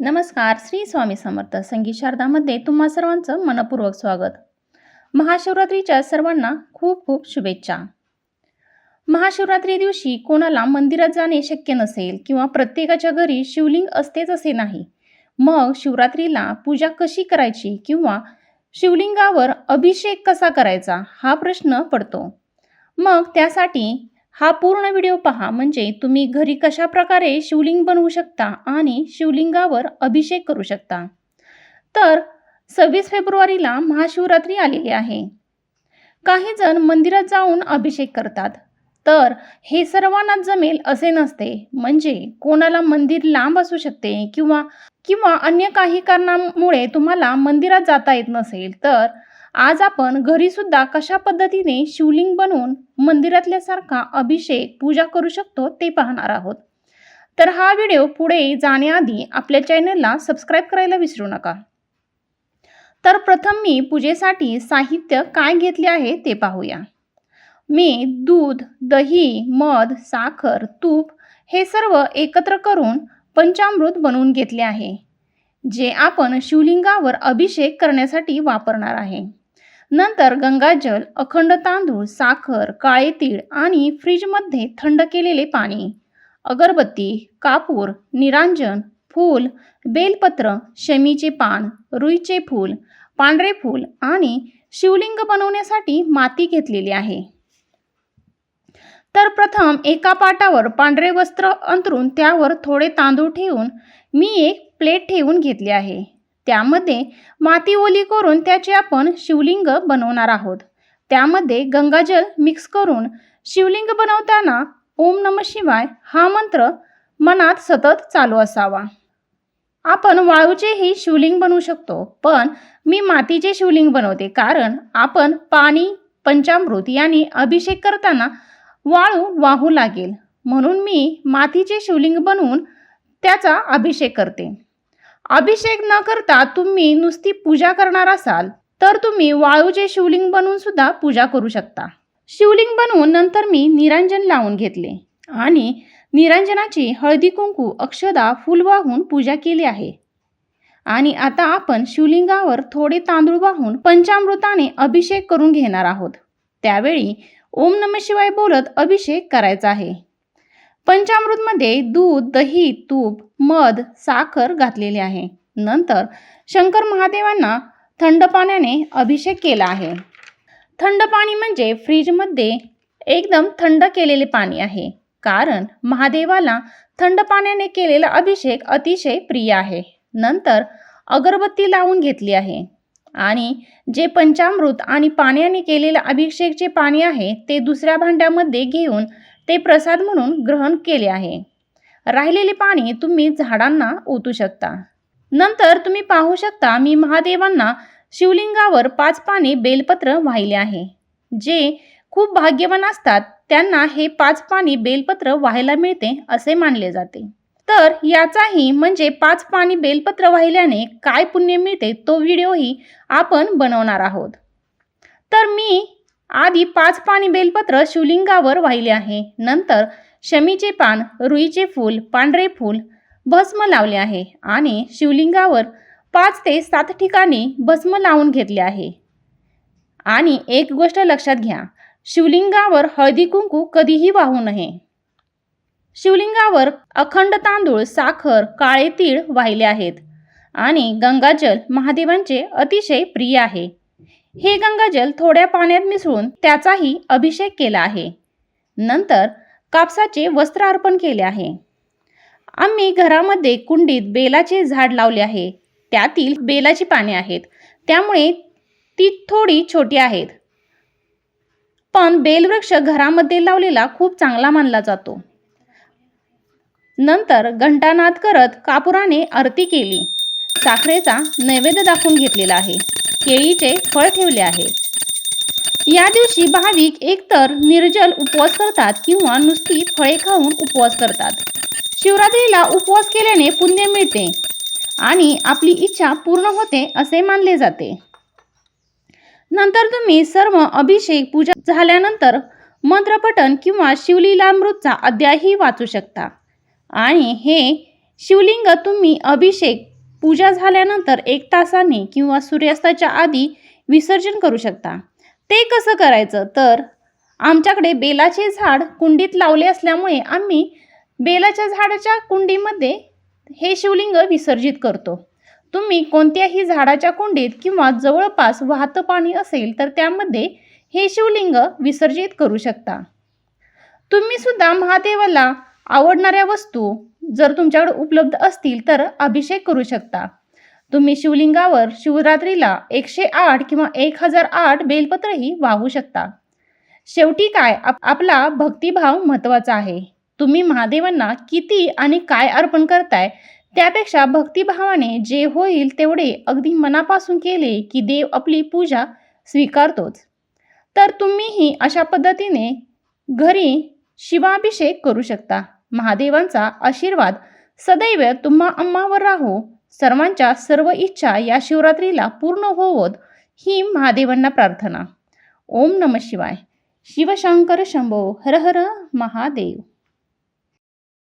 नमस्कार श्री स्वामी समर्थ संगीत शारदामध्ये तुम्हा सर्वांचं मनपूर्वक स्वागत. महाशिवरात्रीच्या सर्वांना खूप खूप शुभेच्छा. महाशिवरात्री दिवशी कोणाला मंदिरात जाणे शक्य नसेल किंवा प्रत्येकाच्या घरी शिवलिंग असतेच असे नाही मग शिवरात्रीला पूजा कशी करायची किंवा शिवलिंगावर अभिषेक कसा करायचा हा प्रश्न पडतो. मग त्यासाठी हा पूर्ण व्हिडिओ पहा म्हणजे तुम्ही घरी कशा प्रकारे शिवलिंग बनवू शकता आणि शिवलिंगावर अभिषेक करू शकता. तर सव्वीस फेब्रुवारीला महाशिवरात्री आलेली आहे. काही जण मंदिरात जाऊन अभिषेक करतात. तर हे सर्वांना जमेल असे नसते. म्हणजे कोणाला मंदिर लांब असू शकते किंवा किंवा अन्य काही कारणामुळे तुम्हाला मंदिरात जाता येत नसेल. तर आज आपण घरीसुद्धा कशा पद्धतीने शिवलिंग बनवून मंदिरातल्यासारखा अभिषेक पूजा करू शकतो ते पाहणार आहोत. तर हा व्हिडिओ पुढे जाण्याआधी आपल्या चॅनलला सबस्क्राईब करायला विसरू नका. तर प्रथम मी पूजेसाठी साहित्य काय घेतले आहे ते पाहूया. मी दूध दही मध साखर तूप हे सर्व एकत्र करून पंचामृत बनवून घेतले आहे जे आपण शिवलिंगावर अभिषेक करण्यासाठी वापरणार आहे. नंतर गंगाजल अखंड तांदूळ साखर काळे तीळ आणि फ्रीजमध्ये थंड केलेले पाणी अगरबत्ती कापूर निरांजन फूल बेलपत्र शमीचे पान रुईचे फूल पांढरे फूल आणि शिवलिंग बनवण्यासाठी माती घेतलेली आहे. तर प्रथम एका पाटावर पांढरे वस्त्र अंतरून त्यावर थोडे तांदूळ ठेवून मी एक प्लेट ठेवून घेतली आहे. त्यामध्ये माती ओली करून त्याचे आपण शिवलिंग बनवणार आहोत. त्यामध्ये गंगाजल मिक्स करून शिवलिंग बनवताना ओम नम शिवाय हा मंत्र मनात सतत चालू असावा. आपण वाळूचेही शिवलिंग बनवू शकतो पण मी मातीचे शिवलिंग बनवते कारण आपण पाणी पंचामृत यांनी अभिषेक करताना वाळू वाहू लागेल. म्हणून मी मातीचे शिवलिंग बनवून त्याचा अभिषेक करते. अभिषेक न करता तुम्ही नुसती पूजा करणार असाल तर तुम्ही वाळूचे शिवलिंग बनवून सुद्धा पूजा करू शकता. शिवलिंग बनवून नंतर मी निरांजन लावून घेतले आणि निरांजनाची हळदी कुंकू अक्षदा फुल वाहून पूजा केली आहे. आणि आता आपण शिवलिंगावर थोडे तांदूळ वाहून पंचामृताने अभिषेक करून घेणार आहोत. त्यावेळी ओम नम शिवाय बोलत अभिषेक करायचा आहे. पंचामृतमध्ये दूध दही तूप मध साखर घातलेले आहे. नंतर शंकर महादेवांना थंड पाण्याने अभिषेक केला आहे. थंड पाणी म्हणजे फ्रीजमध्ये एकदम थंड केलेले पाणी आहे. कारण महादेवाला थंड पाण्याने केलेला अभिषेक अतिशय प्रिय आहे. नंतर अगरबत्ती लावून घेतली आहे. आणि जे पंचामृत आणि पाण्याने केलेलं अभिषेकचे पाणी आहे ते दुसऱ्या भांड्यामध्ये घेऊन ते प्रसाद म्हणून ग्रहण केले आहे. राहिलेले पाणी तुम्ही झाडांना ओतू शकता. नंतर तुम्ही पाहू शकता मी महादेवांना शिवलिंगावर पाच पाने बेलपत्र वाहिले आहे. जे खूप भाग्यवान असतात त्यांना हे पाच पाणी बेलपत्र व्हायला मिळते असे मानले जाते. तर याचाही म्हणजे पाच पाणी बेलपत्र वाहिल्याने काय पुण्य मिळते तो व्हिडिओही आपण बनवणार आहोत. तर मी आधी पाच पाणी बेलपत्र शिवलिंगावर वाहिले आहे. नंतर शमीचे पान रुईचे फूल पांढरे फूल भस्म लावले आहे आणि शिवलिंगावर पाच ते सात ठिकाणी भस्म लावून घेतले आहे. आणि एक गोष्ट लक्षात घ्या शिवलिंगावर हळदी कुंकू कधीही वाहू नये. शिवलिंगावर अखंड तांदूळ साखर काळे तीळ वाहिले आहेत आणि गंगाजल महादेवांचे अतिशय प्रिय आहे. हे गंगाजल थोड्या पाण्यात मिसळून त्याचाही अभिषेक केला आहे. नंतर कापसाचे वस्त्र अर्पण केले आहे. आम्ही घरामध्ये कुंडीत बेलाचे झाड लावले आहे. त्यातील बेलाची पाने आहेत. त्यामुळे ती थोडी छोटी आहेत. पण बेलवृक्ष घरामध्ये लावलेला खूप चांगला मानला जातो. नंतर घंटानाद करत कापुराने आरती केली. साखरेचा नैवेद्य दाखवून घेतलेला आहे. केळीचे फळ ठेवले आहे. या दिवशी भाविक एकतर निर्जल उपवास करतात किंवा नुसती फळे खाऊन उपवास करतात. शिवरात्रीला उपवास केल्याने पुण्य मिळते आणि आपली इच्छा पूर्ण होते असे मानले जाते. नंतर तुम्ही सर्व अभिषेक पूजा झाल्यानंतर मंत्रपठण किंवा शिवलीलामृतचा अध्यायही वाचू शकता. आणि हे शिवलिंग तुम्ही अभिषेक पूजा झाल्यानंतर एक तासाने किंवा सूर्यास्ताच्या आधी विसर्जन करू शकता. ते कसं करायचं? तर आमच्याकडे बेलाचे झाड कुंडीत लावले असल्यामुळे आम्ही बेलाच्या झाडाच्या कुंडीमध्ये हे शिवलिंग विसर्जित करतो. तुम्ही कोणत्याही झाडाच्या कुंडीत किंवा जवळपास वाहतं पाणी असेल तर त्यामध्ये हे शिवलिंग विसर्जित करू शकता. तुम्ही सुद्धा महादेवाला आवडणाऱ्या वस्तू जर तुमच्याकडे उपलब्ध असतील तर अभिषेक करू शकता. तुम्ही शिवलिंगावर शिवरात्रीला एकशे आठ किंवा एक हजार आठ बेलपत्रही वाहू शकता. शेवटी काय? आप आपला भक्तिभाव महत्त्वाचा आहे. तुम्ही महादेवांना किती आणि काय अर्पण करताय त्यापेक्षा भक्तिभावाने जे होईल तेवढे अगदी मनापासून केले की देव आपली पूजा स्वीकारतोच. तर तुम्हीही अशा पद्धतीने घरी शिवाभिषेक करू शकता. महादेवांचा आशीर्वाद. सदैव तुम्हा अम्मावर राहो. सर्वांच्या सर्व इच्छा या शिवरात्रीला पूर्ण होवोत. ही महादेवांना प्रार्थना. ओम नम शिवाय. शिवशंकर शंभो. हर हर महादेव.